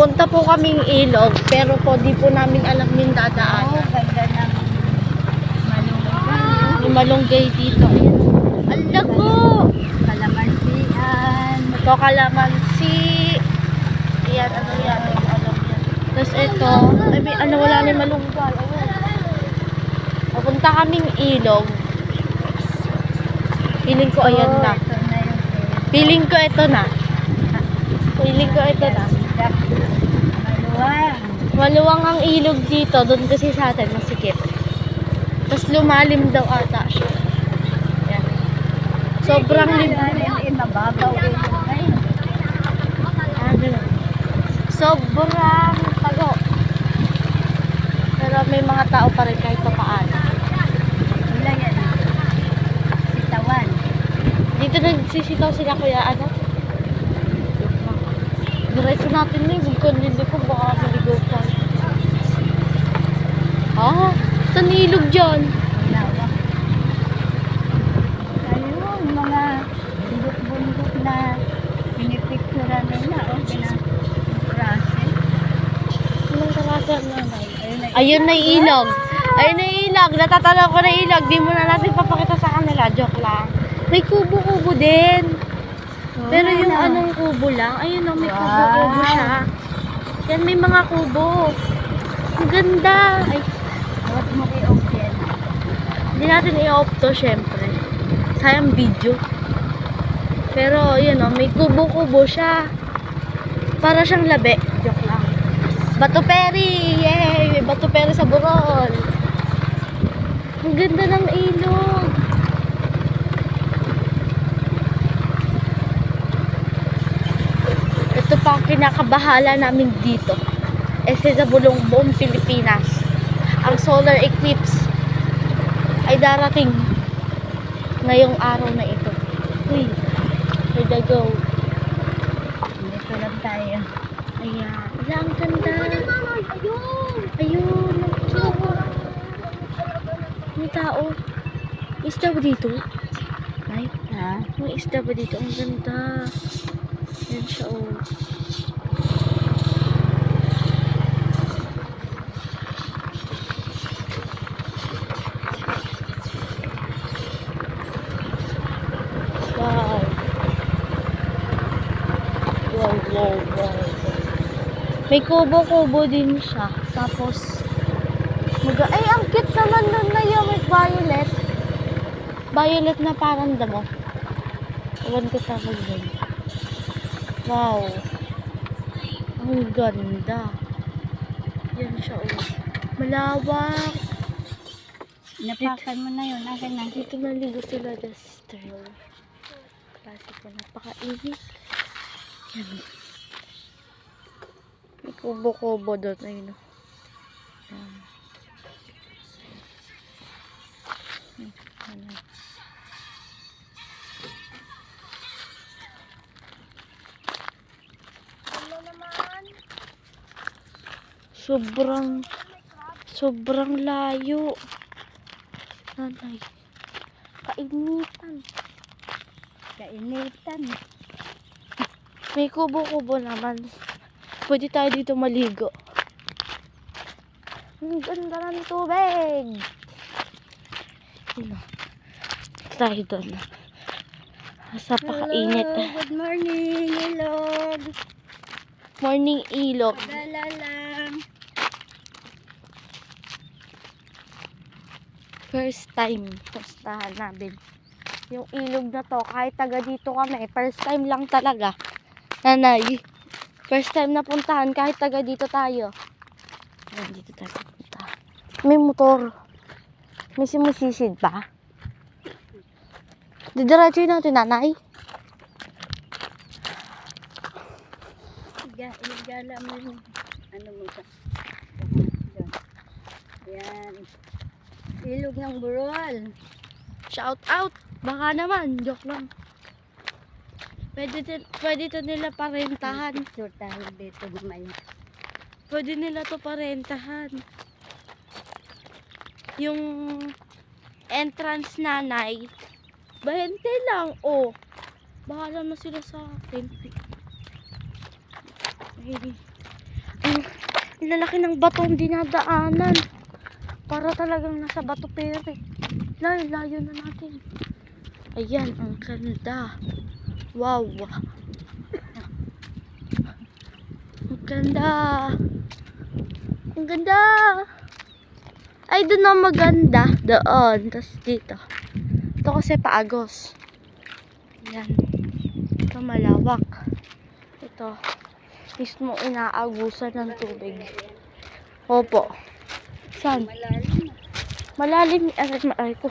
Papunta po kaming ilog, pero po di po namin alam yung dadaanan. ganda ng malunggay. Yung malunggay dito. Ang lago! Kalamansian. Ito kalamansi. Yan, ano yan, alam yan. Tapos ito, ay may ano, wala na malunggay. Papunta kaming ilog. Feeling ko ayan na. Na Feeling ko ito na. Feeling ko ito na. Maluwang. Ang ilog dito, doon kasi sa atin masikip. Tapos lumalim daw ata siya. Yan. Sobrang lim. Eh, Ah. Sobrang tago. Pero may mga tao pa rin kahit pa paano. wala yan. Dito nagsisitaw sila kuya, ano? Diretso natin na yung hindi ko baka maligaw pa. Ah, saan ilog dyan? Ayun, mga bundok-bundok na pinipictura nila. O, pinaprase. Anong karasa nanay? Ayun na. Ayun na yung ilog. Ayun na ilog. Natatanaw ko na ilog. Di mo na natin papakita sa kanila. Joke lang. May kubo-kubo din. Pero yung anong kubo lang, ayun o, may Wow. kubo-kubo siya. Yan, may mga kubo. Ang ganda. Ay. Hindi natin i-off to, syempre. Sayang video. Pero, yun o, may kubo-kubo siya. Para siyang labi. Joke lang. Bato Peri! Yay! May Bato sa Burol. Ang ganda ng ilog. Ito pa ang kinakabahala namin dito. Ese sa bulong buong Pilipinas. Ang solar eclipse ay darating ngayong araw na ito. Uy, where'd I go? Dito lang tayo. Ayan. Wala, ang ganda. Ayun. Ayun. May tao. Isda ba dito? Ay, Ha? may isda ba dito? Ang ganda. Yan siya, oh. Wow. Wow, wow, wow. May kubo-kubo din siya. Tapos, mag ay, ang cute naman nun na yung may violet. Violet na parang damo. Ewan ko tawag yun. Wow. Ang ganda. Yan siya, oh. Malawak. Napakan mo na yun. Akin na. Dito naligo sila the stir. Klase ko, napakainit. Yan. May kubo-kubo doon. Ayun. oh. Yan. Hmm, ano. Sobrang sobrang layo. Nanay. Kainitan. Kainitan. May kubo-kubo naman. Pwede tayo dito maligo. Ang ganda ng tubig. Ano? Tayo doon. Sa pakainit. Hello, good morning, ilog. Morning ilog. Dala lang. First time. Pustahan namin. Yung ilog na to, kahit taga dito kami, first time lang talaga. Nanay, first time na puntahan, kahit taga dito tayo. Dito tayo punta. May motor. May sumusisid ba? Didiretso natin, nanay. Iga, igala mo yung ano mo sa. Yan. Ilog ng burol. Shout out! Baka naman, joke lang. Pwede, din, pwede to nila parentahan. Picture tayo dito naman. Pwede nila to parentahan. Yung entrance nanay, 20 lang. Oh, bahala na sila sa akin. Ay, ang ang lalaki ng batong dinadaanan. Para talagang nasa bato pere. Layo, layo na natin. Ayan, ang ganda. Wow. Ang ganda. Ang ganda. Ay, doon na maganda. Doon. Tapos dito. Ito kasi paagos. Ayan. Ito malawak. Ito. Mismo inaagusan ng tubig. Opo. Saan? Malalim. Malalim. Ay, ay ko.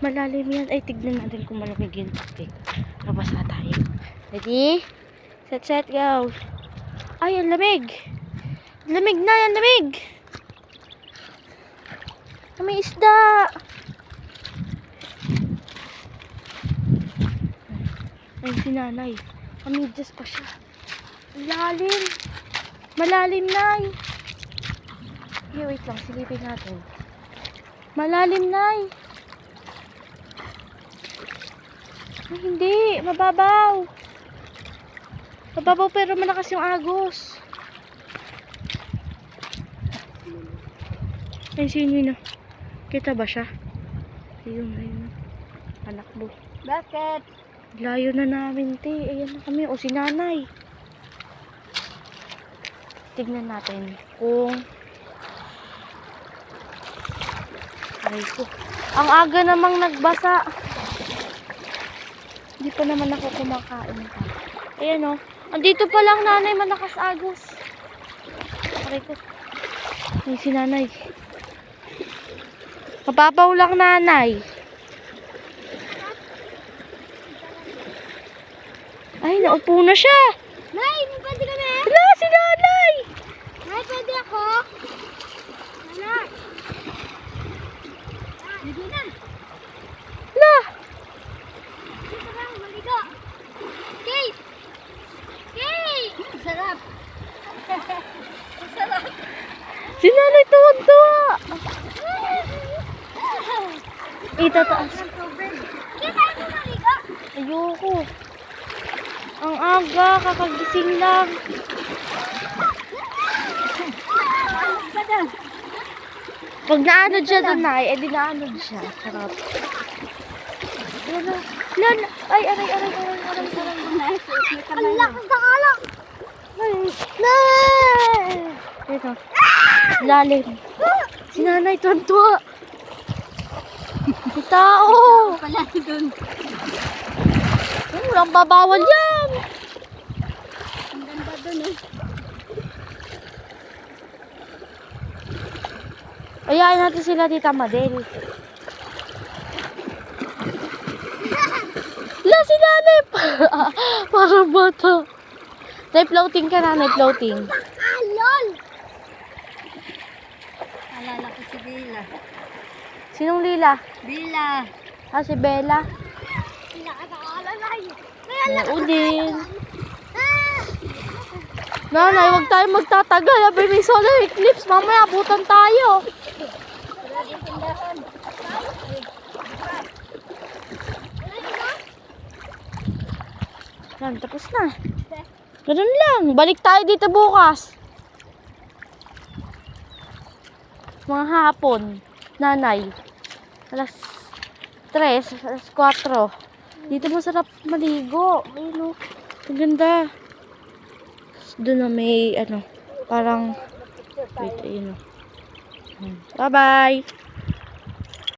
Malalim yan. Ay, tignan natin kung malamig yung tubig. Labas na tayo. Ready? Set, set, go. Ay, ang lamig. Lamig na, ang lamig. May isda. Ay, si nanay. Kamidyas pa siya. Lalim. Malalim na. Okay, wait lang. Silipin natin. Malalim na. Ay, hindi. Mababaw. Mababaw pero malakas yung agos. Ay, sino ah? Kita ba siya? Ayun, ayun. Anak mo. Bakit? Layo na namin, te. Ayan na kami. O, si nanay. Tignan natin kung... Ay ko. Ang aga namang nagbasa. Hindi pa naman ako kumakain pa. Ayan o. Andito pa lang nanay, malakas agos. Aray ko. Ay, si nanay. Mababaw lang nanay. Ay, naupo na siya. Nay, pwede ka na? Hala, si nanay. Nay, pwede ako? Nay. Hindi na. Hala. Dito lang, maligo. Kate! Kate! Sarap. Sarap. Si nanay tuwag-tuwa. Itataas. Kita mo maligo. Ayoko. Ang aga, kakagising lang. Pag naanod siya doon na, eh di naanod siya. Sarap. Lala, lala. Ay, aray, aray, aray, aray, aray. Ang lakas ng alak. Ay, nay! Ito. Lalim. Si nanay tuwan-tuwa. Tao. Pala doon. Walang babawal yan. Ang ganda doon eh. Ayain natin sila Tita Madel. La, si nanay. Para bata. Nay, floating ka na, nay, floating. Alol! Alala ko si Bila. Sinong Lila? Bila. Ah, si Bella. Bila ka Oo din. Nanay, huwag tayo magtatagal. Abay, may solar eclipse. Mamaya, abutan tayo. Yan, tapos na. Ganun lang. Balik tayo dito bukas. Mga hapon. Nanay. Alas 3, alas 4. Dito masarap maligo. Ayun o. Ang ganda. Doon na may ano, parang, wait, ayun o. Bye-bye.